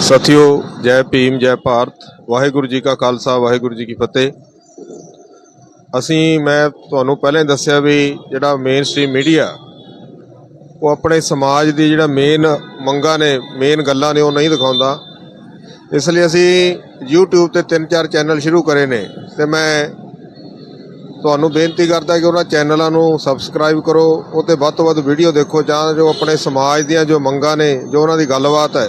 ਸਾਥੀਓ, ਜੈ ਭੀਮ, ਜੈ ਭਾਰਤ। ਵਾਹਿਗੁਰੂ ਜੀ ਕਾ ਖਾਲਸਾ, ਵਾਹਿਗੁਰੂ ਜੀ ਕੀ ਫਤਿਹ। ਅਸੀਂ, ਮੈਂ ਤੁਹਾਨੂੰ ਪਹਿਲਾਂ ਹੀ ਦੱਸਿਆ ਵੀ ਜਿਹੜਾ ਮੇਨ ਸਟ੍ਰੀਮ ਮੀਡੀਆ ਉਹ ਆਪਣੇ ਸਮਾਜ ਦੀ ਜਿਹੜਾ ਮੇਨ ਮੰਗਾਂ ਨੇ ਮੇਨ ਗੱਲਾਂ ਨੇ, ਉਹ ਨਹੀਂ ਦਿਖਾਉਂਦਾ। ਇਸ ਲਈ ਅਸੀਂ YouTube ਤੇ ਤਿੰਨ ਚਾਰ ਚੈਨਲ ਸ਼ੁਰੂ ਕਰੇ ਨੇ ਤੇ ਮੈਂ ਤੁਹਾਨੂੰ ਬੇਨਤੀ ਕਰਦਾ ਕਿ ਉਹਨਾਂ ਚੈਨਲਾਂ ਨੂੰ ਸਬਸਕ੍ਰਾਈਬ ਕਰੋ ਉਹ ਤੇ ਵੱਧ ਤੋਂ ਵੱਧ ਵੀਡੀਓ ਦੇਖੋ, ਜਾਂ ਜੋ ਆਪਣੇ ਸਮਾਜ ਦੀਆਂ ਜੋ ਮੰਗਾਂ ਨੇ, ਜੋ ਉਹਨਾਂ ਦੀ ਗੱਲਬਾਤ ਹੈ,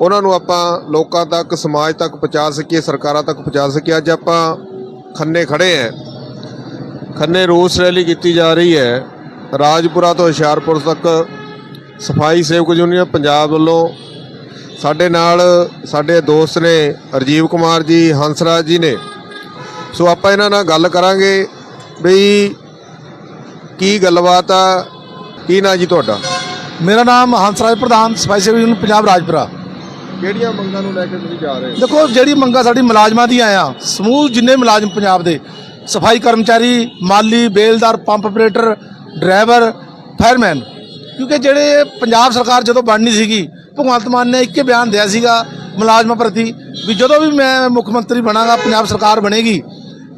ਉਹਨਾਂ ਨੂੰ ਆਪਾਂ ਲੋਕਾਂ ਤੱਕ, ਸਮਾਜ ਤੱਕ ਪਹੁੰਚਾ ਸਕੀਏ, ਸਰਕਾਰਾਂ ਤੱਕ ਪਹੁੰਚਾ ਸਕੀਏ। ਅੱਜ ਆਪਾਂ ਖੰਨੇ ਖੜੇ ਹੈ। ਖੰਨੇ ਰੋਸ ਰੈਲੀ ਕੀਤੀ ਜਾ ਰਹੀ ਹੈ। ਰਾਜਪੁਰਾ ਤੋਂ ਹੁਸ਼ਿਆਰਪੁਰ ਤੱਕ ਸਫ਼ਾਈ ਸੇਵਕ ਯੂਨੀਅਨ ਪੰਜਾਬ ਵੱਲੋਂ ਸਾਡੇ ਨਾਲ ਸਾਡੇ ਦੋਸਤ ਨੇ ਰਜੀਵ ਕੁਮਾਰ ਜੀ ਹੰਸਰਾਜ ਜੀ ਨੇ। ਸੋ ਆਪਾਂ ਇਹਨਾਂ ਨਾਲ ਗੱਲ ਕਰਾਂਗੇ ਬਈ ਕੀ ਗੱਲਬਾਤ ਆ ਕੀ ਨਾਂ ਜੀ ਤੁਹਾਡਾ? ਮੇਰਾ ਨਾਮ ਹੰਸਰਾਜ ਪ੍ਰਧਾਨ ਸਫ਼ਾਈ ਸੇਵਕ ਪੰਜਾਬ ਰਾਜਪੁਰਾ। ਕਿਹੜੀਆਂ ਮੰਗਾਂ ਨੂੰ ਲੈ ਕੇ ਤੁਸੀਂ ਜਾ ਰਹੇ ਹੋ? ਦੇਖੋ ਜਿਹੜੀ ਮੰਗਾਂ ਸਾਡੀ ਮੁਲਾਜ਼ਮਾਂ ਦੀਆਂ ਆ ਸਮੂਹ ਜਿੰਨੇ ਮੁਲਾਜ਼ਮ ਪੰਜਾਬ ਦੇ ਸਫ਼ਾਈ ਕਰਮਚਾਰੀ ਮਾਲੀ ਬੇਲਦਾਰ ਪੰਪ ਆਪਰੇਟਰ ਡਰਾਈਵਰ ਫਾਇਰਮੈਨ ਕਿਉਂਕਿ ਜਿਹੜੇ ਪੰਜਾਬ ਸਰਕਾਰ ਜਦੋਂ ਬਣਨੀ ਸੀਗੀ, ਭਗਵੰਤ ਮਾਨ ਨੇ ਇੱਕੇ ਬਿਆਨ ਦਿਆ ਸੀਗਾ ਮੁਲਾਜ਼ਮਾਂ ਪ੍ਰਤੀ ਵੀ ਜਦੋਂ ਵੀ ਮੈਂ ਮੁੱਖ ਮੰਤਰੀ ਬਣਾਂਗਾ, ਪੰਜਾਬ ਸਰਕਾਰ ਬਣੇਗੀ,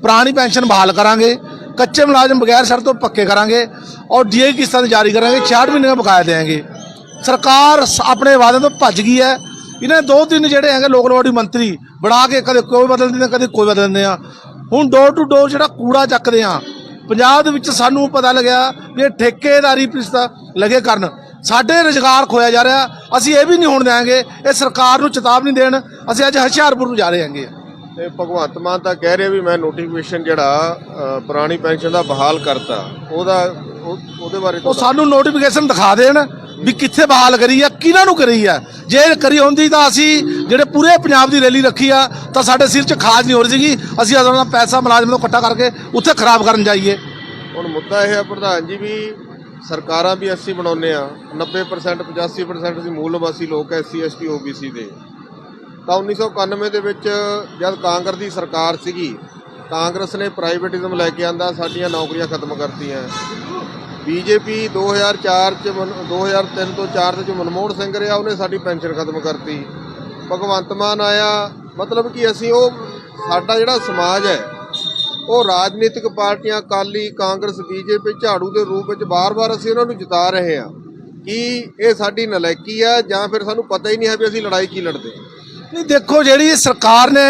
ਪੁਰਾਣੀ ਪੈਨਸ਼ਨ ਬਹਾਲ ਕਰਾਂਗੇ, ਕੱਚੇ ਮੁਲਾਜ਼ਮ ਬਗੈਰ ਸ਼ਰਤ ਤੋਂ ਪੱਕੇ ਕਰਾਂਗੇ ਔਰ ਡੀਏ ਕਿਸ਼ਤਾਂ ਜਾਰੀ ਕਰਾਂਗੇ 66 ਮਹੀਨੇ ਦਾ ਬਕਾਇਆ ਦੇਵਾਂਗੇ। ਸਰਕਾਰ ਸ- ਆਪਣੇ ਵਾਅਦੇ ਤੋਂ ਭੱਜ ਗਈ ਹੈ। ਇਹਨਾਂ ਦੋ ਤਿੰਨ ਜਿਹੜੇ ਹੈਗੇ ਲੋਕਲ ਲਵਾੜੀ ਮੰਤਰੀ ਬਣਾ ਕੇ ਕਦੇ ਕੋਈ ਬਦਲ ਦਿੰਦੇ ਕਦੇ ਕੋਈ ਬਦਲ ਦਿੰਦੇ ਆ। ਹੁਣ ਡੋਰ ਟੂ ਡੋਰ ਜਿਹੜਾ ਕੂੜਾ ਚੱਕਦੇ ਆ ਪੰਜਾਬ ਦੇ ਵਿੱਚ ਸਾਨੂੰ ਪਤਾ ਲੱਗਿਆ ਵੀ ਇਹ ਠੇਕੇਦਾਰੀ ਪਿਸਤਾ ਲਗੇ ਕਰਨ। ਸਾਡੇ ਰੁਜ਼ਗਾਰ ਖੋਇਆ ਜਾ ਰਿਹਾ ਅਸੀਂ ਇਹ ਵੀ ਨਹੀਂ ਹੋਣ ਦੇਵਾਂਗੇ ਇਹ ਸਰਕਾਰ ਨੂੰ ਚੇਤਾਵਨੀ ਦੇਣ ਅਸੀਂ ਅੱਜ ਹੁਸ਼ਿਆਰਪੁਰ ਨੂੰ ਜਾ ਰਹੇ ਹਾਂਗੇ ਤੇ ਭਗਵੰਤ ਮਾਨ ਤਾਂ ਕਹਿ ਰਿਹਾ ਵੀ ਮੈਂ ਨੋਟੀਫਿਕੇਸ਼ਨ ਜਿਹੜਾ ਪੁਰਾਣੀ ਪੈਨਸ਼ਨ ਦਾ ਬਹਾਲ ਕਰਤਾ। ਉਹਦਾ ਉਹ- ਉਹਦੇ ਬਾਰੇ ਉਹ ਸਾਨੂੰ ਨੋਟੀਫਿਕੇਸ਼ਨ ਦਿਖਾ ਦੇਣ ਵੀ ਕਿੱਥੇ ਬਹਾਲ ਕਰੀ ਆ, ਕਿਹਨਾਂ ਨੂੰ ਕਰੀ ਆ? ਜੇ ਕਰੀ ਹੁੰਦੀ ਤਾਂ ਅਸੀਂ ਜਿਹੜੇ ਪੂਰੇ ਪੰਜਾਬ ਦੀ ਰੈਲੀ ਰੱਖੀ ਆ, ਤਾਂ ਸਾਡੇ ਸਿਰ 'ਚ ਖਾਜ ਨਹੀਂ ਹੋ ਰਹੀ ਸੀਗੀ। ਅਸੀਂ ਆਪਣਾ ਪੈਸਾ ਮੁਲਾਜ਼ਮ ਨੂੰ ਇਕੱਠਾ ਕਰਕੇ ਉੱਥੇ ਖਰਾਬ ਕਰਨ ਜਾਈਏ। ਹੁਣ ਮੁੱਦਾ ਇਹ ਆ ਪ੍ਰਧਾਨ ਜੀ ਵੀ ਸਰਕਾਰਾਂ ਵੀ 80 ਬਣਾਉਂਦੇ ਆ। 90% 85% ਅਸੀਂ ਮੂਲ ਨਿਵਾਸੀ ਲੋਕ ਐਸਸੀ, ਐਸਟੀ, ਓਬੀਸੀ ਦੇ। ਤਾਂ 1991 ਦੇ ਵਿੱਚ ਜਦ ਕਾਂਗਰਸ ਦੀ ਸਰਕਾਰ ਸੀਗੀ, ਕਾਂਗਰਸ ਨੇ ਪ੍ਰਾਈਵੇਟਿਜ਼ਮ ਲੈ ਕੇ ਆਂਦਾ, ਸਾਡੀਆਂ ਨੌਕਰੀਆਂ ਖਤਮ ਕਰਤੀਆਂ। ਬੀਜੇਪੀ 2004 ਚ ਮਨ- 2003 ਤੋਂ 4 ਚ ਮਨਮੋਹਨ ਸਿੰਘ ਰਿਹਾ, ਉਹਨੇ ਸਾਡੀ ਪੈਨਸ਼ਨ ਖਤਮ ਕਰਤੀ। ਭਗਵੰਤ ਮਾਨ ਆਇਆ, ਮਤਲਬ ਕਿ ਅਸੀਂ ਉਹ ਸਾਡਾ ਜਿਹੜਾ ਸਮਾਜ ਹੈ, ਉਹ ਰਾਜਨੀਤਿਕ ਪਾਰਟੀਆਂ ਅਕਾਲੀ, ਕਾਂਗਰਸ, ਬੀਜੇਪੀ, ਝਾੜੂ ਦੇ ਰੂਪ ਵਿੱਚ ਬਾਰ-ਬਾਰ ਅਸੀਂ ਉਹਨਾਂ ਨੂੰ ਜਿਤਾ ਰਹੇ ਹਾਂ। ਕਿ ਇਹ ਸਾਡੀ ਨਲਾਇਕੀ ਆ ਜਾਂ ਫਿਰ ਸਾਨੂੰ ਪਤਾ ਹੀ ਨਹੀਂ ਹੈ ਵੀ ਅਸੀਂ ਲੜਾਈ ਕੀ ਲੜਦੇ ਨਹੀਂ, ਦੇਖੋ ਜਿਹੜੀ ਸਰਕਾਰ ਨੇ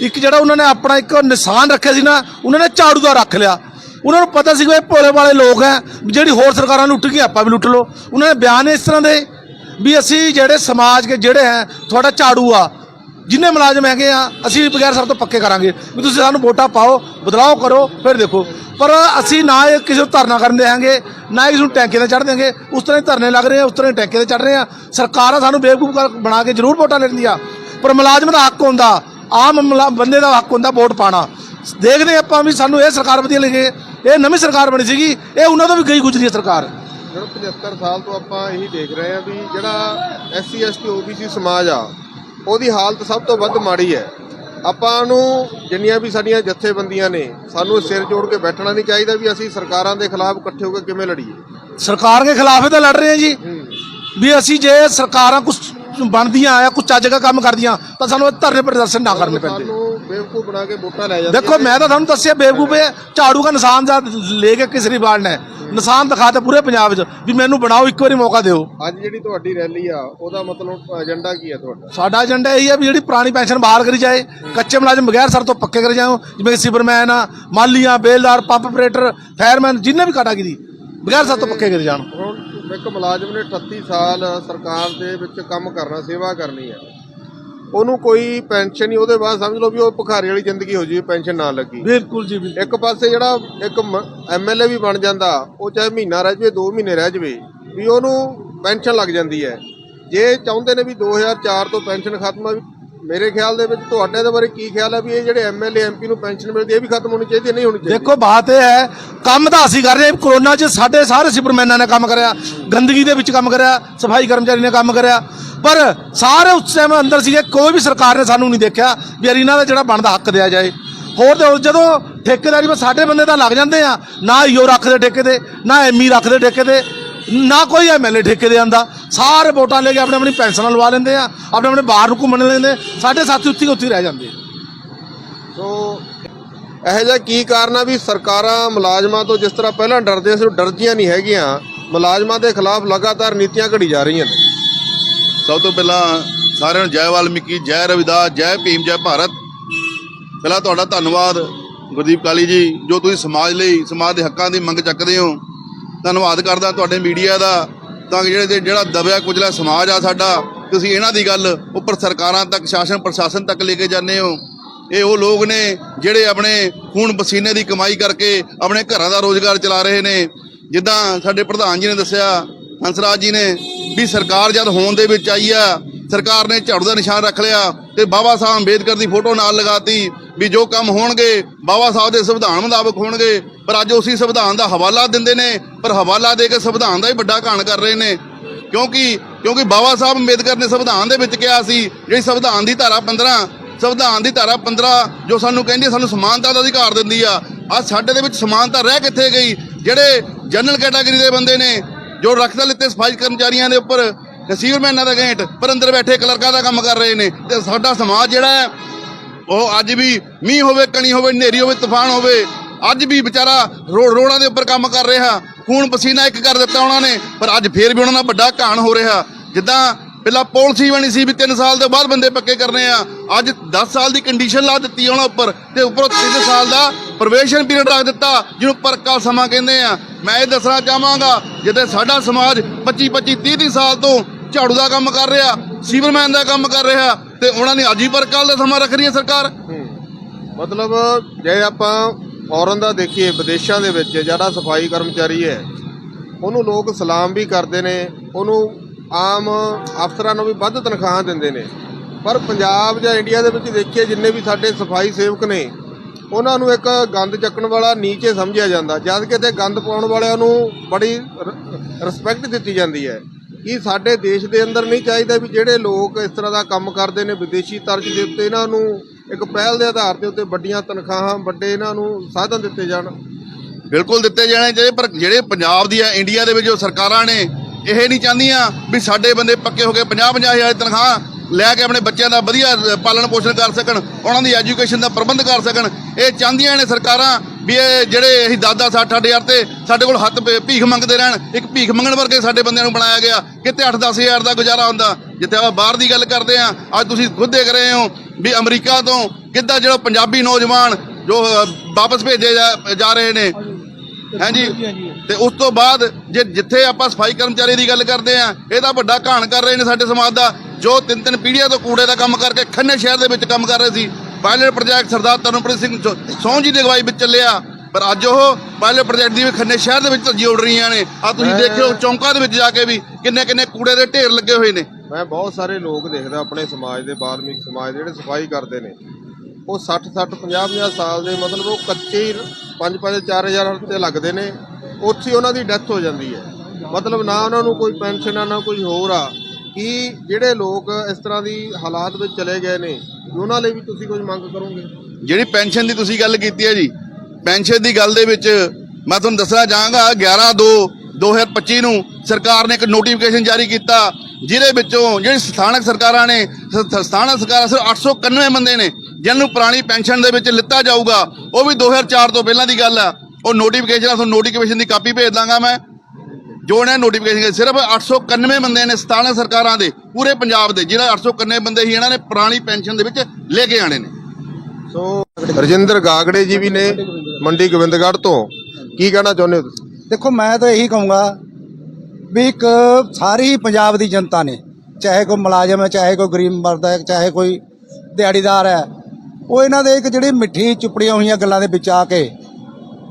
ਇੱਕ ਜਿਹੜਾ ਉਹਨਾਂ ਨੇ ਆਪਣਾ ਇੱਕ ਨਿਸ਼ਾਨ ਰੱਖਿਆ ਸੀ ਨਾ, ਉਹਨਾਂ ਨੇ ਝਾੜੂ ਦਾ ਰੱਖ ਲਿਆ। ਉਹਨਾਂ ਨੂੰ ਪਤਾ ਸੀ ਕਿ ਇਹ ਭੋਲੇ ਵਾਲੇ ਲੋਕ ਹੈ, ਜਿਹੜੀ ਹੋਰ ਸਰਕਾਰਾਂ ਲੁੱਟ ਗਈਆਂ ਆਪਾਂ ਵੀ ਲੁੱਟ ਲਓ। ਉਹਨਾਂ ਨੇ ਬਿਆਨ ਇਸ ਤਰ੍ਹਾਂ ਦੇ ਵੀ ਅਸੀਂ ਜਿਹੜੇ ਸਮਾਜ ਕੇ ਜਿਹੜੇ ਹੈ, ਤੁਹਾਡਾ ਝਾੜੂ ਆ, ਜਿੰਨੇ ਮੁਲਾਜ਼ਮ ਹੈਗੇ ਆ, ਅਸੀਂ ਬਗੈਰ ਸਭ ਤੋਂ ਪੱਕੇ ਕਰਾਂਗੇ। ਵੀ ਤੁਸੀਂ ਸਾਨੂੰ ਵੋਟਾਂ ਪਾਓ, ਬਦਲਾਓ ਕਰੋ, ਫਿਰ ਦੇਖੋ। ਪਰ ਅਸੀਂ ਨਾ ਇਹ ਕਿਸੇ ਨੂੰ ਧਰਨਾ ਕਰਨ ਦੇਵਾਂਗੇ ਨਾ ਹੀ ਇਸ ਨੂੰ ਟੈਂਕੇ ਤੇ ਚੜ੍ਹ ਦੇਵਾਂਗੇ ਉਸ ਤਰ੍ਹਾਂ ਹੀ ਧਰਨੇ ਲੱਗ ਰਹੇ ਆ, ਉਸ ਤਰ੍ਹਾਂ ਹੀ ਟੈਂਕੇ ਤੇ ਚੜ੍ਹ ਰਹੇ ਆ। ਸਰਕਾਰਾਂ ਸਾਨੂੰ ਬੇਵਕੂਫ ਕਰ- ਬਣਾ ਕੇ ਜ਼ਰੂਰ ਵੋਟਾਂ ਲੈਂਦੀਆਂ ਪਰ ਮੁਲਾਜ਼ਮ ਦਾ ਹੱਕ ਹੁੰਦਾ, ਆਮ ਮੁਲਾ- ਬੰਦੇ ਦਾ ਹੱਕ ਹੁੰਦਾ ਵੋਟ ਪਾਣਾ ਦੇਖਦੇ ਆਪਾਂ ਵੀ ਸਾਨੂੰ ਇਹ ਸਰਕਾਰ ਵਧੀਆ ਲੱਗੇ ਇਹ ਨਵੀਂ ਸਰਕਾਰ ਬਣੀ ਸੀਗੀ ਇਹ ਉਹਨਾਂ ਤੋਂ ਵੀ ਗਈ ਗੁਜ਼ਰੀ ਹੈ ਸਰਕਾਰ। ਜਿਹੜਾ 75 ਸਾਲ ਤੋਂ ਆਪਾਂ ਇਹੀ ਦੇਖ ਰਹੇ ਹਾਂ ਵੀ ਜਿਹੜਾ ਐਸਸੀ ਐਸਟੀ ਓਬੀਸੀ ਸਮਾਜ ਆ ਉਹਦੀ ਹਾਲਤ ਸਭ ਤੋਂ ਵੱਧ ਮਾੜੀ ਹੈ। ਆਪਾਂ ਨੂੰ ਜਿੰਨੀਆਂ ਵੀ ਸਾਡੀਆਂ ਜਥੇਬੰਦੀਆਂ ਨੇ ਸਾਨੂੰ ਸਿਰ ਜੋੜ ਕੇ ਬੈਠਣਾ ਨਹੀਂ ਚਾਹੀਦਾ ਵੀ ਅਸੀਂ ਸਰਕਾਰਾਂ ਦੇ ਖਿਲਾਫ ਇਕੱਠੇ ਹੋ ਕੇ ਕਿਵੇਂ ਲੜੀਏ। ਸਰਕਾਰ ਦੇ ਖਿਲਾਫ ਹੀ ਤਾਂ ਲੜ ਰਹੇ ਆ ਜੀ। ਵੀ ਅਸੀਂ ਜੇ ਸਰਕਾਰਾਂ ਕੁਝ ਬਣਦੀਆਂ ਆ ਕੁਝ ਚੱਜ ਦਾ ਕੰਮ ਕਰਦੀਆਂ ਤਾਂ ਸਾਨੂੰ ਇਹ ਧਰਨੇ ਪ੍ਰਦਰਸ਼ਨ ਨਾ ਕਰਨੇ ਪੈਂਦੇ। ਸਾਨੂੰ ਬੇਵਕੂਫ ਬਣਾ ਕੇ ਵੋਟਾਂ ਲੈ ਜਾਂਦੇ ਦੇਖੋ ਮੈਂ ਤਾਂ ਤੁਹਾਨੂੰ ਦੱਸਿਆ ਬੇਵਕੂਫ ਹੈ ਝਾੜੂ ਦਾ ਨਿਸ਼ਾਨ ਦਾ ਲੈ ਕੇ ਕੇਸਰੀਵਾਲ ਨੇ। ਨਿਸ਼ਾਨ ਦਿਖਾਤੇ ਪੂਰੇ ਪੰਜਾਬ 'ਚ ਵੀ ਮੈਨੂੰ ਬਣਾਓ ਇੱਕ ਵਾਰੀ ਮੌਕਾ ਦਿਓ। ਅੱਜ ਜਿਹੜੀ ਤੁਹਾਡੀ ਰੈਲੀ ਆ ਉਹਦਾ ਮਤਲਬ ਏਜੰਡਾ ਕੀ ਹੈ ਤੁਹਾਡਾ? ਸਾਡਾ ਏਜੰਡਾ ਇਹੀ ਹੈ ਵੀ ਜਿਹੜੀ ਪੁਰਾਣੀ ਪੈਨਸ਼ਨ ਬਹਾਲ ਕਰੀ ਜਾਏ ਕੱਚੇ ਮੁਲਾਜ਼ਮ ਬਗੈਰ ਸਰ ਤੋਂ ਪੱਕੇ ਕਰੇ ਜਾਓ ਜਿਵੇਂ ਸਿਬਰਮੈਨ ਆ ਮਾਲੀਆਂ ਬੇਲਦਾਰ ਪੰਪ ਆਪਰੇਟਰ ਫਾਇਰਮੈਨ ਜਿੰਨੇ ਵੀ ਕਾਟਾਗਰੀ ਬਗੈਰ ਸਰ ਤੋਂ ਪੱਕੇ ਕਰੇ ਜਾਣ। ਹੁਣ ਇੱਕ ਮੁਲਾਜ਼ਮ ਨੇ 38 ਸਾਲ ਸਰਕਾਰ ਦੇ ਵਿੱਚ ਕੰਮ ਕਰਨਾ ਸੇਵਾ ਕਰਨੀ ਹੈ ਉਹਨੂੰ ਕੋਈ ਪੈਨਸ਼ਨ ਨਹੀਂ ਉਹਦੇ ਬਾਅਦ ਸਮਝ ਲਓ ਵੀ ਉਹ ਭਿਖਾਰੀ ਵਾਲੀ ਜ਼ਿੰਦਗੀ ਹੋ ਜੀ ਪੈਨਸ਼ਨ ਨਾ ਲੱਗੀ। ਬਿਲਕੁਲ ਜੀ ਬਿਲਕੁਲ। ਇੱਕ ਪਾਸੇ ਜਿਹੜਾ ਇੱਕ ਐਮਐਲਏ ਵੀ ਬਣ ਜਾਂਦਾ ਉਹ ਚਾਹੇ ਮਹੀਨਾ ਰਹਿ ਜਵੇ 2 ਮਹੀਨੇ ਰਹਿ ਜਵੇ ਵੀ ਉਹਨੂੰ ਪੈਨਸ਼ਨ ਲੱਗ ਜਾਂਦੀ ਹੈ। ਜੇ ਚਾਹੁੰਦੇ ਨੇ ਵੀ 2004 ਤੋਂ ਪੈਨਸ਼ਨ ਖਤਮ ਆ ਵੀ ਮੇਰੇ ਖਿਆਲ ਦੇ ਵਿੱਚ ਤੁਹਾਡੇ ਦੇ ਬਾਰੇ ਕੀ ਖਿਆਲ ਹੈ ਵੀ ਇਹ ਜਿਹੜੇ ਐਮਐਲਏ ਐਮਪੀ ਨੂੰ ਪੈਨਸ਼ਨ ਮਿਲਦੀ ਇਹ ਵੀ ਖਤਮ ਹੋਣੀ ਚਾਹੀਦੀ ਹੈ, ਨਹੀਂ ਹੋਣੀ ਚਾਹੀਦੀ? ਦੇਖੋ, ਬਾਤ ਇਹ ਹੈ, ਕੰਮ ਤਾਂ ਅਸੀਂ ਕਰ ਰਹੇ ਹਾਂ। ਕਰੋਨਾ 'ਚ ਸਾਡੇ ਸਾਰੇ ਸਿਪਰਮੈਨਾਂ ਨੇ ਕੰਮ ਕਰਿਆ, ਗੰਦਗੀ ਦੇ ਵਿੱਚ ਕੰਮ ਕਰਿਆ, ਸਫ਼ਾਈ ਕਰਮਚਾਰੀ ਨੇ ਕੰਮ ਕਰਿਆ। ਪਰ ਸਾਰੇ ਉਸ ਟਾਈਮ ਅੰਦਰ ਸੀਗੇ, ਕੋਈ ਵੀ ਸਰਕਾਰ ਨੇ ਸਾਨੂੰ ਨਹੀਂ ਦੇਖਿਆ ਵੀ ਇਹਨਾਂ ਦਾ ਜਿਹੜਾ ਬਣਦਾ ਹੱਕ ਦਿਆ ਜਾਏ। ਹੋਰ ਤੇ ਹੋਰ ਜਦੋਂ ਠੇਕੇਦਾਰੀ ਵਿੱਚ ਸਾਡੇ ਬੰਦੇ ਤਾਂ ਲੱਗ ਜਾਂਦੇ ਆ, ਨਾ ਈਓ ਰੱਖਦੇ ਠੇਕੇ ਤੇ, ਨਾ ਐਮਈ ਰੱਖਦੇ ਠੇਕੇ ਤੇ। ਨਾ ਕੋਈ ਐਮਐਲਏ ਠੇਕੇ ਦੇ ਆਂਦਾ। ਸਾਰੇ ਵੋਟਾਂ ਲੈ ਕੇ ਆਪਣੇ ਆਪਣੀ ਪੈਨਸ਼ਨਾਂ ਲਵਾ ਲੈਂਦੇ ਆ ਆਪਣੇ ਆਪਣੇ ਬਾਹਰ ਨੂੰ ਘੁੰਮਣ ਲੈਂਦੇ ਸਾਡੇ ਸਾਥੀ ਉੱਥੇ ਉੱਥੇ ਰਹਿ ਜਾਂਦੇ ਸੋ ਇਹੋ ਜਿਹਾ ਕੀ ਕਾਰਨ ਆ ਵੀ ਸਰਕਾਰਾਂ ਮੁਲਾਜ਼ਮਾਂ ਤੋਂ ਜਿਸ ਤਰ੍ਹਾਂ ਪਹਿਲਾਂ ਡਰਦੇ ਸੀ ਉਹ ਡਰਜੀਆਂ ਨਹੀਂ ਹੈਗੀਆਂ ਮੁਲਾਜ਼ਮਾਂ ਦੇ ਖਿਲਾਫ ਲਗਾਤਾਰ ਨੀਤੀਆਂ ਘੜੀ ਜਾ ਰਹੀਆਂ ਨੇ। ਸਭ ਤੋਂ ਪਹਿਲਾਂ ਸਾਰਿਆਂ ਨੂੰ ਜੈ ਵਾਲਮੀਕੀ ਜੈ ਰਵਿਦਾਸ ਜੈ ਭੀਮ ਜੈ ਭਾਰਤ। ਪਹਿਲਾਂ ਤੁਹਾਡਾ ਧੰਨਵਾਦ ਗੁਰਦੀਪ ਕਾਲੀ ਜੀ ਜੋ ਤੁਸੀਂ ਸਮਾਜ ਲਈ ਸਮਾਜ ਦੇ ਹੱਕਾਂ ਦੀ ਮੰਗ ਚੱਕਦੇ ਹੋ। ਧੰਨਵਾਦ ਕਰਦਾ ਤੁਹਾਡੇ ਮੀਡੀਆ ਦਾ, ਤਾਂ ਕਿ ਜਿਹੜੇ ਜਿਹੜਾ ਦਬਿਆ ਕੁਚਲਾ ਸਮਾਜ ਆ ਸਾਡਾ, ਤੁਸੀਂ ਇਹਨਾਂ ਦੀ ਗੱਲ ਉੱਪਰ ਸਰਕਾਰਾਂ ਤੱਕ, ਸ਼ਾਸਨ ਪ੍ਰਸ਼ਾਸਨ ਤੱਕ ਲੈ ਕੇ ਜਾਂਦੇ ਹੋ। ਇਹ ਉਹ ਲੋਕ ਨੇ ਜਿਹੜੇ ਆਪਣੇ ਖੂਨ ਪਸੀਨੇ ਦੀ ਕਮਾਈ ਕਰਕੇ ਆਪਣੇ ਘਰਾਂ ਦਾ ਰੋਜ਼ਗਾਰ ਚਲਾ ਰਹੇ ਨੇ। ਜਿੱਦਾਂ ਸਾਡੇ ਪ੍ਰਧਾਨ ਜੀ ਨੇ ਦੱਸਿਆ, ਹੰਸਰਾਜ ਜੀ ਨੇ, ਵੀ ਸਰਕਾਰ ਜਦ ਹੋਣ ਦੇ ਵਿੱਚ ਆਈ ਆ ਸਰਕਾਰ ਨੇ ਝਾੜੂ ਦਾ ਨਿਸ਼ਾਨ ਰੱਖ ਲਿਆ ਤੇ ਬਾਬਾ ਸਾਹਿਬ ਅੰਬੇਦਕਰ ਦੀ ਫੋਟੋ ਨਾਲ ਲਗਾਤੀ ਵੀ ਜੋ ਕੰਮ ਹੋਣਗੇ ਬਾਬਾ ਸਾਹਿਬ ਦੇ ਸੰਵਿਧਾਨ ਮੁਤਾਬਕ ਹੋਣਗੇ, ਪਰ ਅੱਜ ਉਸੇ ਸੰਵਿਧਾਨ ਦਾ ਹਵਾਲਾ ਦਿੰਦੇ ਨੇ, ਪਰ ਹਵਾਲਾ ਦੇ ਕੇ ਸੰਵਿਧਾਨ ਦਾ ਹੀ ਵੱਡਾ ਘਾਣ ਕਰ ਰਹੇ ਨੇ। ਕਿਉਂਕਿ ਕਿਉਂਕਿ ਬਾਬਾ ਸਾਹਿਬ ਅੰਬੇਦਕਰ ਨੇ ਸੰਵਿਧਾਨ ਦੇ ਵਿੱਚ ਕਿਹਾ ਸੀ, ਜਿਹੜੀ ਸੰਵਿਧਾਨ ਦੀ ਧਾਰਾ 15 ਸੰਵਿਧਾਨ ਦੀ ਧਾਰਾ 15 ਜੋ ਸਾਨੂੰ ਕਹਿੰਦੀ ਸਾਨੂੰ ਸਮਾਨਤਾ ਦਾ ਅਧਿਕਾਰ ਦਿੰਦੀ ਆ ਅੱਜ ਸਾਡੇ ਦੇ ਵਿੱਚ ਸਮਾਨਤਾ ਰਹਿ ਕਿੱਥੇ ਗਈ? ਜਿਹੜੇ ਜਨਰਲ ਕੈਟਾਗਰੀ ਦੇ ਬੰਦੇ ਨੇ, ਜੋ ਰੱਖਦਾ ਲਿੱਤੇ ਸਫ਼ਾਈ ਕਰਮਚਾਰੀਆਂ ਦੇ ਉੱਪਰ ਰਿਸੀਵਰਮੈਨਾਂ ਦਾ ਗੇਟ, ਪਰ ਅੰਦਰ ਬੈਠੇ ਕਲਰਕਾਂ ਦਾ ਕੰਮ ਕਰ ਰਹੇ ਨੇ। ਤੇ ਸਾਡਾ ਸਮਾਜ ਜਿਹੜਾ ਹੈ, ਉਹ ਅੱਜ ਵੀ ਮੀਂਹ ਹੋਵੇ, ਕਣੀ ਹੋਵੇ, ਹਨੇਰੀ ਹੋਵੇ, ਤੂਫਾਨ ਹੋਵੇ, ਅੱਜ ਵੀ ਵਿਚਾਰਾ ਰੋ ਰੋੜਾਂ ਦੇ ਉੱਪਰ ਕੰਮ ਕਰ ਰਿਹਾ। ਖੂਨ ਪਸੀਨਾ ਇੱਕ ਕਰ ਦਿੱਤਾ ਉਹਨਾਂ ਨੇ, ਪਰ ਅੱਜ ਫੇਰ ਵੀ ਉਹਨਾਂ ਨਾਲ ਵੱਡਾ ਘਾਣ ਹੋ ਰਿਹਾ। ਜਿੱਦਾਂ ਪਹਿਲਾਂ ਪਾਲਿਸੀ ਬਣੀ ਸੀ ਵੀ 3 ਸਾਲ ਦੇ ਬਾਅਦ ਬੰਦੇ ਪੱਕੇ ਕਰਨੇ ਆ, ਅੱਜ 10 ਸਾਲ ਦੀ ਕੰਡੀਸ਼ਨ ਲਾ ਦਿੱਤੀ ਉਹਨਾਂ ਉੱਪਰ, ਤੇ ਉੱਪਰੋਂ 3 ਸਾਲ ਦਾ ਪ੍ਰਵੇਸ਼ਨ ਪੀਰੀਅਡ ਰੱਖ ਦਿੱਤਾ, ਜਿਹਨੂੰ ਪਰਕਾ ਸਮਾਂ ਕਹਿੰਦੇ ਆ। ਮੈਂ ਇਹ ਦੱਸਣਾ ਚਾਹਾਂਗਾ, ਜਿੱਥੇ ਸਾਡਾ ਸਮਾਜ 25 25 30 30 ਸਾਲ ਤੋਂ ਝਾੜੂ ਦਾ ਕੰਮ ਕਰ ਰਿਹਾ, ਸੀਵਰਮੈਨ ਦਾ ਕੰਮ ਕਰ ਰਿਹਾ, ਤੇ ਉਹਨਾਂ ਨੇ ਅੱਜ ਹੀ ਪਰਕਾਲ ਦਾ ਸਮਾਂ ਰੱਖ ਰਹੀ ਹੈ ਸਰਕਾਰ। ਮਤਲਬ, ਜੇ ਆਪਾਂ ਫੌਰਨ ਦਾ ਦੇਖੀਏ, ਵਿਦੇਸ਼ਾਂ ਦੇ ਵਿੱਚ ਜਿਹੜਾ ਸਫ਼ਾਈ ਕਰਮਚਾਰੀ ਹੈ, ਉਹਨੂੰ ਲੋਕ ਸਲਾਮ ਵੀ ਕਰਦੇ ਨੇ, ਉਹਨੂੰ ਆਮ ਅਫਸਰਾਂ ਨੂੰ ਵੀ ਵੱਧ ਤਨਖਾਹ ਦਿੰਦੇ ਨੇ। ਪਰ ਪੰਜਾਬ ਜਾਂ ਇੰਡੀਆ ਦੇ ਵਿੱਚ ਦੇਖੀਏ, ਜਿੰਨੇ ਵੀ ਸਾਡੇ ਸਫ਼ਾਈ ਸੇਵਕ ਨੇ ਉਹਨਾਂ ਨੂੰ ਇੱਕ ਗੰਦ ਚੱਕਣ ਵਾਲਾ ਨੀਚੇ ਸਮਝਿਆ ਜਾਂਦਾ, ਜਦ ਕਿ ਤੇ ਗੰਦ ਪਾਉਣ ਵਾਲਿਆਂ ਨੂੰ ਬੜੀ ਰਿਸਪੈਕਟ ਦਿੱਤੀ ਜਾਂਦੀ ਹੈ ਕਿ ਸਾਡੇ ਦੇਸ਼ ਦੇ ਅੰਦਰ ਨਹੀਂ ਚਾਹੀਦਾ ਵੀ ਜਿਹੜੇ ਲੋਕ ਇਸ ਤਰ੍ਹਾਂ ਦਾ ਕੰਮ ਕਰਦੇ ਨੇ ਵਿਦੇਸ਼ੀ ਤਰਜ਼ ਦੇ ਉੱਤੇ, ਇਹਨਾਂ ਨੂੰ ਇੱਕ ਪਹਿਲ ਦੇ ਆਧਾਰ ਦੇ ਉੱਤੇ ਵੱਡੀਆਂ ਤਨਖਾਹਾਂ, ਵੱਡੇ ਇਹਨਾਂ ਨੂੰ ਸਾਧਨ ਦਿੱਤੇ ਜਾਣ। ਬਿਲਕੁਲ ਦਿੱਤੇ ਜਾਣੇ ਚਾਹੀਦੇ ਪਰ ਜਿਹੜੇ ਪੰਜਾਬ ਦੀ ਆ ਇੰਡੀਆ ਦੇ ਵਿੱਚ ਜੋ ਸਰਕਾਰਾਂ ਨੇ, ਇਹ ਨਹੀਂ ਚਾਹੁੰਦੀਆਂ ਵੀ ਸਾਡੇ ਬੰਦੇ ਪੱਕੇ ਹੋ ਕੇ 50 50 ਹਜ਼ਾਰ ਤਨਖਾਹ ਲੈ ਕੇ ਆਪਣੇ ਬੱਚਿਆਂ ਦਾ ਵਧੀਆ ਪਾਲਣ ਪੋਸ਼ਣ ਕਰ ਸਕਣ ਉਹਨਾਂ ਦੀ ਐਜੂਕੇਸ਼ਨ ਦਾ ਪ੍ਰਬੰਧ ਕਰ ਸਕਣ। ਇਹ ਚਾਹੁੰਦੀਆਂ ਨੇ ਸਰਕਾਰਾਂ ਵੀ ਇਹ ਜਿਹੜੇ ਅਸੀਂ 10 10 60 ਹਜ਼ਾਰ ਤੇ ਸਾਡੇ ਕੋਲ ਹੱਥ ਭੀਖ ਮੰਗਦੇ ਰਹਿਣ। ਇੱਕ ਭੀਖ ਮੰਗਣ ਵਰਗੇ ਸਾਡੇ ਬੰਦਿਆਂ ਨੂੰ ਬਣਾਇਆ ਗਿਆ। ਕਿਤੇ 8 10 ਹਜ਼ਾਰ ਦਾ ਗੁਜ਼ਾਰਾ ਹੁੰਦਾ। ਜਿੱਥੇ ਆਪਾਂ ਬਾਹਰ ਦੀ ਗੱਲ ਕਰਦੇ ਆ ਅੱਜ ਤੁਸੀਂ ਖੁਦ ਦੇਖ ਰਹੇ ਹੋ ਵੀ ਅਮਰੀਕਾ ਤੋਂ ਕਿੱਦਾਂ ਜਿਹੜਾ ਪੰਜਾਬੀ ਨੌਜਵਾਨ ਜੋ ਵਾਪਸ ਭੇਜੇ ਜਾ- ਜਾ ਰਹੇ ਨੇ। ਹਾਂਜੀ? ਤੇ ਉਸ ਤੋਂ ਬਾਅਦ ਜੇ ਜਿੱਥੇ ਆਪਾਂ ਸਫ਼ਾਈ ਕਰਮਚਾਰੀ ਦੀ ਗੱਲ ਕਰਦੇ ਆ ਇਹਦਾ ਵੱਡਾ ਘਾਣ ਕਰ ਰਹੇ ਨੇ ਸਾਡੇ ਸਮਾਜ ਦਾ। ਜੋ ਤਿੰਨ ਤਿੰਨ ਪੀੜ੍ਹੀਆਂ ਤੋਂ ਕੂੜੇ ਦਾ ਕੰਮ ਕਰਕੇ ਖੰਨੇ ਸ਼ਹਿਰ ਦੇ ਵਿੱਚ ਕੰਮ ਕਰ ਰਹੇ ਸੀ ਪਾਇਲਟ ਪ੍ਰੋਜੈਕਟ ਸਰਦਾਰ ਤਰਨਪ੍ਰੀਤ ਸਿੰਘ ਸੋਹ ਜੀ ਦੀ ਅਗਵਾਈ ਵਿੱਚ ਚੱਲਿਆ ਪਰ ਅੱਜ ਉਹ ਪਾਇਲਟ ਪ੍ਰੋਜੈਕਟ ਦੀ ਵੀ ਖੰਨੇ ਸ਼ਹਿਰ ਦੇ ਵਿੱਚ ਧੱਜੀ ਉੱਡ ਰਹੀਆਂ ਨੇ। ਆ ਤੁਸੀਂ ਦੇਖਿਓ ਚੌਂਕਾਂ ਦੇ ਵਿੱਚ ਜਾ ਕੇ ਵੀ ਕਿੰਨੇ ਕਿੰਨੇ ਕੂੜੇ ਦੇ ਢੇਰ ਲੱਗੇ ਹੋਏ ਨੇ। ਮੈਂ ਬਹੁਤ ਸਾਰੇ ਲੋਕ ਦੇਖਦਾ ਆਪਣੇ ਸਮਾਜ ਦੇ ਬਾਲਮੀਕ ਸਮਾਜ ਦੇ ਜਿਹੜੇ ਸਫ਼ਾਈ ਕਰਦੇ ਨੇ ਉਹ 60 60 50 50 ਸਾਲ ਦੇ ਮਤਲਬ ਉਹ ਕੱਚੇ ਹੀ 5 5 4000 ਤੇ ਲੱਗਦੇ ਨੇ ਉੱਥੇ ਉਹਨਾਂ ਦੀ ਡੈਥ ਹੋ ਜਾਂਦੀ ਹੈ। ਮਤਲਬ ਨਾ ਉਹਨਾਂ ਨੂੰ ਕੋਈ ਪੈਨਸ਼ਨ ਆ ਨਾ ਕੋਈ ਹੋਰ ਆ ਕਿ ਜਿਹੜੇ ਲੋਕ ਇਸ ਤਰ੍ਹਾਂ ਦੀ ਹਾਲਾਤ ਵਿੱਚ ਚਲੇ ਗਏ ਨੇ, ਉਹਨਾਂ ਲਈ ਵੀ ਤੁਸੀਂ ਕੁਝ ਮੰਗ ਕਰੋਗੇ? ਜਿਹੜੀ ਪੈਨਸ਼ਨ ਦੀ ਤੁਸੀਂ ਗੱਲ ਕੀਤੀ ਹੈ ਜੀ, ਪੈਨਸ਼ਨ ਦੀ ਗੱਲ ਦੇ ਵਿੱਚ ਮੈਂ ਤੁਹਾਨੂੰ ਦੱਸਣਾ ਚਾਹਾਂਗਾ 11 2 2025 ਨੂੰ ਸਰਕਾਰ ਨੇ ਇੱਕ ਨੋਟੀਫਿਕੇਸ਼ਨ ਜਾਰੀ ਕੀਤਾ, ਜਿਹਦੇ ਵਿੱਚੋਂ ਜਿਹੜੀ ਸਥਾਨਕ ਸਰਕਾਰਾਂ ਨੇ, ਸ- ਸ- ਸਥਾਨਕ ਸਰਕਾਰਾਂ ਸਿਰ 891 ਬੰਦੇ ਨੇ, ਜਿਹਨਾਂ ਨੂੰ ਪੁਰਾਣੀ ਪੈਨਸ਼ਨ ਦੇ ਵਿੱਚ ਲਿੱਤਾ ਜਾਊਗਾ, ਉਹ ਵੀ 2004 ਤੋਂ ਪਹਿਲਾਂ ਦੀ ਗੱਲ ਆ, ਉਹ ਨੋਟੀਫਿਕੇਸ਼ਨ ਤੁਹਾਨੂੰ ਨੋਟੀਫਿਕੇਸ਼ਨ ਦੀ ਕਾਪੀ ਭੇਜ ਦਾਂਗਾ ਮੈਂ। ਜੋ ਨੇ ਨੋਟੀਫਿਕੇਸ਼ਨ ਸਿਰਫ 891 ਬੰਦੇ ਨੇ ਸਥਾਨਕ ਸਰਕਾਰਾਂ ਦੇ ਪੂਰੇ ਪੰਜਾਬ ਦੇ ਜਿਹੜਾ 891 ਬੰਦੇ ਸੀ ਇਹਨਾਂ ਨੇ ਪੁਰਾਣੀ ਪੈਨਸ਼ਨ ਦੇ ਵਿੱਚ ਲੈ ਕੇ ਆਣੇ ਨੇ। ਸੋ ਰਜਿੰਦਰ ਗਾਗੜੇ ਜੀ ਵੀ ਨੇ ਮੰਡੀ ਗੋਬਿੰਦਗੜ੍ਹ ਤੋਂ। ਕੀ ਕਹਿਣਾ ਚਾਹੁੰਦੇ ਹੋ ਤੁਸੀਂ? ਦੇਖੋ ਮੈਂ ਤਾਂ ਇਹੀ ਕਹੂੰਗਾ ਵੀ ਇੱਕ ਸਾਰੀ ਪੰਜਾਬ ਦੀ ਜਨਤਾ ਨੇ ਚਾਹੇ ਕੋਈ ਮੁਲਾਜ਼ਮ ਹੈ ਚਾਹੇ ਕੋਈ ਗਰੀਬ ਮਰਦ ਹੈ ਚਾਹੇ ਕੋਈ ਦਿਹਾੜੀਦਾਰ ਹੈ ਉਹ ਇਹਨਾਂ ਦੇ ਇੱਕ ਜਿਹੜੀ ਮਿੱਠੀ ਚੁਪੜੀਆਂ ਹੋਈਆਂ ਗੱਲਾਂ ਦੇ ਵਿੱਚ ਆ ਕੇ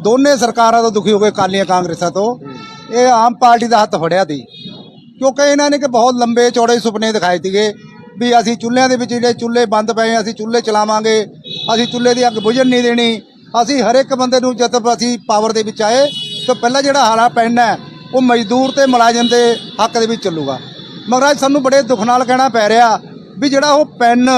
ਦੋਨੇ ਸਰਕਾਰਾਂ ਤੋਂ ਦੁਖੀ ਹੋ ਗਏ ਕਾਲੀਆਂ ਕਾਂਗਰਸਾਂ ਤੋਂ ਇਹ ਆਮ ਪਾਰਟੀ ਦਾ ਹੱਥ ਫੜਿਆ ਸੀ। ਕਿਉਂਕਿ ਇਹਨਾਂ ਨੇ ਕਿ ਬਹੁਤ ਲੰਬੇ ਚੌੜੇ ਸੁਪਨੇ ਦਿਖਾਏ ਸੀਗੇ ਵੀ ਅਸੀਂ ਚੁੱਲ੍ਹਿਆਂ ਦੇ ਵਿੱਚ ਜਿਹੜੇ ਚੁੱਲ੍ਹੇ ਬੰਦ ਪਏ ਅਸੀਂ ਚੁੱਲ੍ਹੇ ਚਲਾਵਾਂਗੇ, ਅਸੀਂ ਚੁੱਲ੍ਹੇ ਦੀ ਅੱਗ ਬੁਝਣ ਨਹੀਂ ਦੇਣੀ, ਅਸੀਂ ਹਰ ਇੱਕ ਬੰਦੇ ਨੂੰ ਜਦ ਅਸੀਂ ਪਾਵਰ ਦੇ ਵਿੱਚ ਆਏ, ਤਾਂ ਪਹਿਲਾਂ ਜਿਹੜਾ ਹਾਲਾ ਪੈਨ ਹੈ, ਉਹ ਮਜ਼ਦੂਰ ਤੇ ਮੁਲਾਜ਼ਮ ਦੇ ਹੱਕ ਦੇ ਵਿੱਚ ਚੱਲੂਗਾ। ਮਗਰ ਅੱਜ ਸਾਨੂੰ ਬੜੇ ਦੁੱਖ ਨਾਲ ਕਹਿਣਾ ਪੈ ਰਿਹਾ ਵੀ ਜਿਹੜਾ ਉਹ ਪੈਨ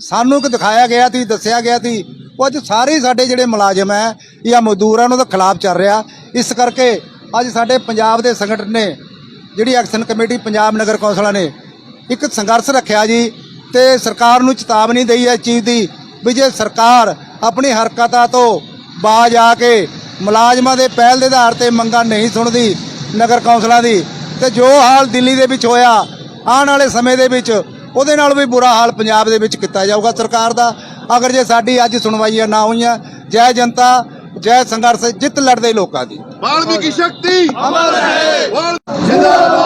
ਸਾਨੂੰ ਕਿ ਦਿਖਾਇਆ ਗਿਆ ਸੀ, ਦੱਸਿਆ ਗਿਆ ਸੀ, ਉਹ ਅੱਜ ਸਾਰੇ ਸਾਡੇ ਜਿਹੜੇ ਮੁਲਾਜ਼ਮ ਹੈ, ਜਾਂ ਮਜ਼ਦੂਰ ਹੈ ਉਹਨਾਂ ਦੇ ਖਿਲਾਫ ਚੱਲ ਰਿਹਾ। ਇਸ ਕਰਕੇ ਅੱਜ ਸਾਡੇ ਪੰਜਾਬ ਦੇ ਸੰਗਠਨ ਨੇ, ਜਿਹੜੀ ਐਕਸ਼ਨ ਕਮੇਟੀ ਪੰਜਾਬ ਨਗਰ ਕੌਂਸਲਾਂ ਨੇ, ਇੱਕ ਸੰਘਰਸ਼ ਰੱਖਿਆ ਜੀ ਤੇ ਸਰਕਾਰ ਨੂੰ ਚੇਤਾਵਨੀ ਦਈ ਹੈ ਇਸ ਚੀਜ਼ ਦੀ ਵੀ ਜੇ ਸਰਕਾਰ ਆਪਣੀ ਹਰਕਤਾਂ ਤੋਂ ਬਾਜ ਆ ਕੇ ਮੁਲਾਜ਼ਮਾਂ ਦੇ ਪਹਿਲ ਦੇ ਆਧਾਰ ਤੇ ਮੰਗਾਂ ਨਹੀਂ ਸੁਣਦੀ ਨਗਰ ਕੌਂਸਲਾਂ ਦੀ, ਤੇ ਜੋ ਹਾਲ ਦਿੱਲੀ ਦੇ ਵਿੱਚ ਹੋਇਆ, ਆਉਣ ਵਾਲੇ ਸਮੇਂ ਦੇ ਵਿੱਚ, ਉਹਦੇ ਨਾਲ ਵੀ ਬੁਰਾ ਹਾਲ ਪੰਜਾਬ ਦੇ ਵਿੱਚ ਕੀਤਾ ਜਾਊਗਾ ਸਰਕਾਰ ਦਾ। ਅਗਰ ਜੇ ਸਾਡੀ ਅੱਜ ਸੁਣਵਾਈਆਂ ਨਾ ਹੋਈਆਂ, ਜੈ ਜਨਤਾ ਜੈ ਸੰਘਰਸ਼ ਜਿੱਤ ਲੜਦੇ ਲੋਕਾਂ ਦੀ। ਵਾਲਮੀਕੀ ਸ਼ਕਤੀ। ਅਮਰ ਹੈ ਜਿੰਦਾਬਾਦ ਜਿੰਦਾਬਾਦ।